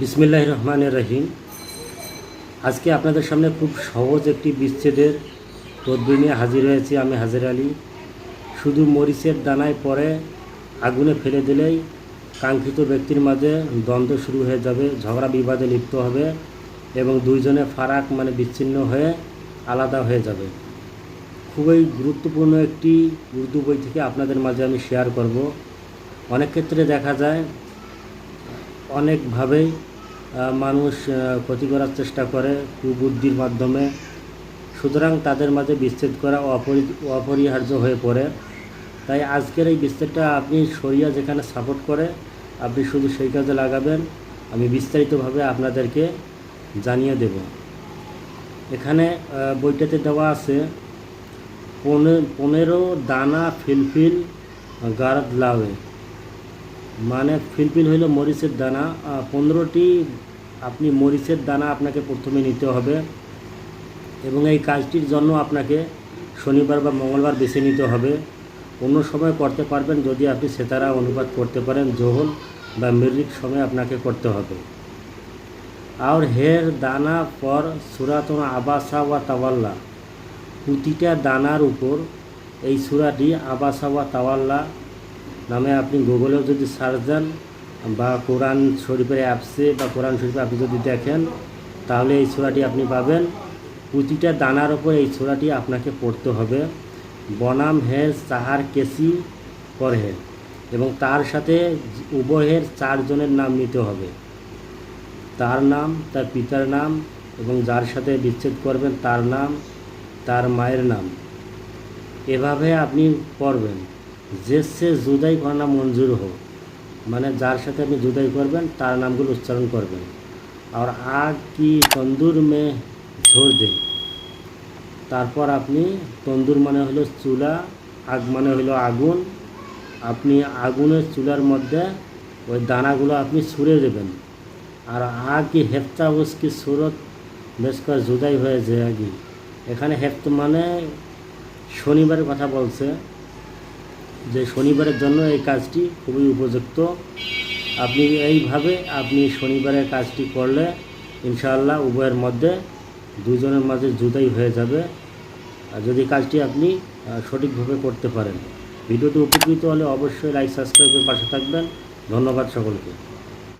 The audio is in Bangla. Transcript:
বিসমিল্লাহ রহমানের রহিম। আজকে আপনাদের সামনে খুব সহজ একটি বিচ্ছেদের তদবির নিয়ে হাজির হয়েছি আমি হাজির আলী। শুধু মরিচের দানায় পরে আগুনে ফেলে দিলেই কাঙ্ক্ষিত ব্যক্তির মাঝে দ্বন্দ্ব শুরু হয়ে যাবে, ঝগড়া বিবাদে লিপ্ত হবে এবং দুইজনে ফারাক মানে বিচ্ছিন্ন হয়ে আলাদা হয়ে যাবে। খুবই গুরুত্বপূর্ণ একটি উর্দু বই থেকে আপনাদের মাঝে আমি শেয়ার করব। অনেক ক্ষেত্রে দেখা যায় অনেকভাবেই মানুষ ক্ষতি করার চেষ্টা করে কুবুদ্ধির মাধ্যমে। সুতরাং তাদের মাঝে বিচ্ছেদ করা অপরি, অপরিহার্য হয়ে পড়ে। তাই আজকের এই বিচ্ছেদটা আপনি সরিয়া যেখানে সাপোর্ট করে, আপনি শুধু সেই কাজে লাগাবেন। আমি বিস্তারিতভাবে আপনাদেরকে জানিয়ে দেব। এখানে বইটাতে দেওয়া আছে, পনে- পনেরো দানা ফিলফিল গারদ লাউয়ে মানে ফিলফিল হইল মরিচের দানা। পনেরোটি আপনি মরিচের দানা আপনাকে প্রথমে নিতে হবে এবং এই কাজটির জন্য আপনাকে শনিবার বা মঙ্গলবার বেছে নিতে হবে। অন্য সময় করতে পারবেন যদি আপনি সেতারা অনুবাদ করতে পারেন জোহল বা মিরিক সময় আপনাকে করতে হবে। আর হের দানা পর সুরাতন আবাসা ওয়া তাওয়াল্লা। প্রতিটা দানার উপর এই সুরাটি আবাসা ওয়া তাওয়াল্লা নামে আপনি গুগলেও যদি সার্চ দেন বা কোরআন শরীফের অ্যাপসে বা কোরআন শরীফে আপনি যদি দেখেন, তাহলে এই ছোড়াটি আপনি পাবেন। প্রতিটা দানার ওপর এই ছোড়াটি আপনাকে পড়তে হবে। বনাম হের সাহার কেসি পরহে এবং তার সাথে উভয়ের চারজনের নাম নিতে হবে। তার নাম, তার পিতার নাম এবং যার সাথে বিচ্ছেদ করবেন তার নাম, তার মায়ের নাম। এভাবে আপনি পড়বেন। সে জুদাই করা মঞ্জুর হোক মানে যার সাথে আপনি জুদাই করবেন, তার নামগুলো উচ্চারণ করবেন। আর আগ, কি, তন্দুর, মে, ঝোর দে তারপর আপনি, তন্দুর মানে হলো চুলা, আগ মানে হলো আগুন। আপনি আগুনের চুলার মধ্যে ওই দানাগুলো আপনি ছুঁড়ে দেবেন। আর আগ, কি, হেফতা উসকি সুরত, বেশ করে জুদাই হয়ে যায় আগে। এখানে হেফত মানে শনিবারের কথা বলছে। যে শনিবারের জন্য এই কাজটি খুবই উপযুক্ত। আপনি এইভাবে আপনি শনিবারের কাজটি করলে ইনশাআল্লাহ উভয়ের মধ্যে দুজনের মাঝে জুদাই হয়ে যাবে। আর যদি কাজটি আপনি সঠিকভাবে করতে পারেন। ভিডিওটি উপকৃত হলে অবশ্যই লাইক সাবস্ক্রাইবের পাশে থাকবেন। ধন্যবাদ সকলকে।